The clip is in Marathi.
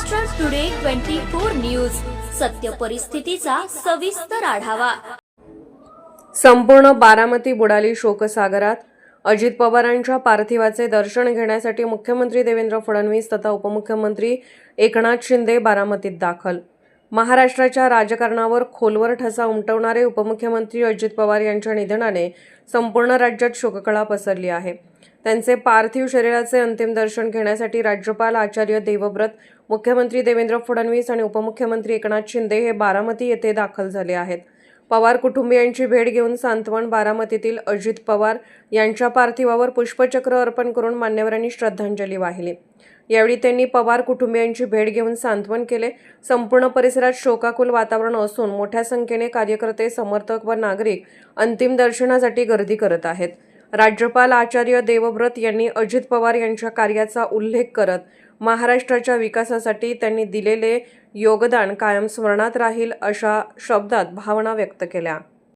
Maharashtra today twenty four news सत्य परिस्थितीचा सविस्तर आढावा. संपूर्ण बारामती बुडाली शोकसागरात. अजित पवारांच्या पार्थिवाचे दर्शन घेण्यासाठी मुख्यमंत्री देवेंद्र फडणवीस तथा उपमुख्यमंत्री एकनाथ शिंदे बारामतीत दाखल. महाराष्ट्राच्या राजकारणावर खोलवर ठसा उमटवणारे उपमुख्यमंत्री अजित पवार यांच्या निधनाने संपूर्ण राज्यात शोककळा पसरली आहे. त्यांचे पार्थिव शरीराचे अंतिम दर्शन घेण्यासाठी राज्यपाल आचार्य देवव्रत मुख्यमंत्री देवेंद्र फडणवीस आणि उपमुख्यमंत्री एकनाथ शिंदे हे बारामती येथे दाखल झाले आहेत. पवार कुटुंबियांची भेट घेऊन सांत्वन बारामतीतील अजित पवार यांच्या पार्थिवावर पुष्पचक्र अर्पण करून मान्यवरांनी श्रद्धांजली वाहिली. यावेळी त्यांनी पवार कुटुंबियांची भेट घेऊन सांत्वन केले. संपूर्ण परिसरात शोकाकुल वातावरण असून मोठ्या संख्येने कार्यकर्ते समर्थक व नागरिक अंतिम दर्शनासाठी गर्दी करत आहेत. राज्यपाल आचार्य देवव्रत यांनी अजित पवार यांच्या कार्याचा उल्लेख करत महाराष्ट्राच्या विकासासाठी त्यांनी दिलेले योगदान कायम स्मरणात राहील अशा शब्दात भावना व्यक्त केल्या.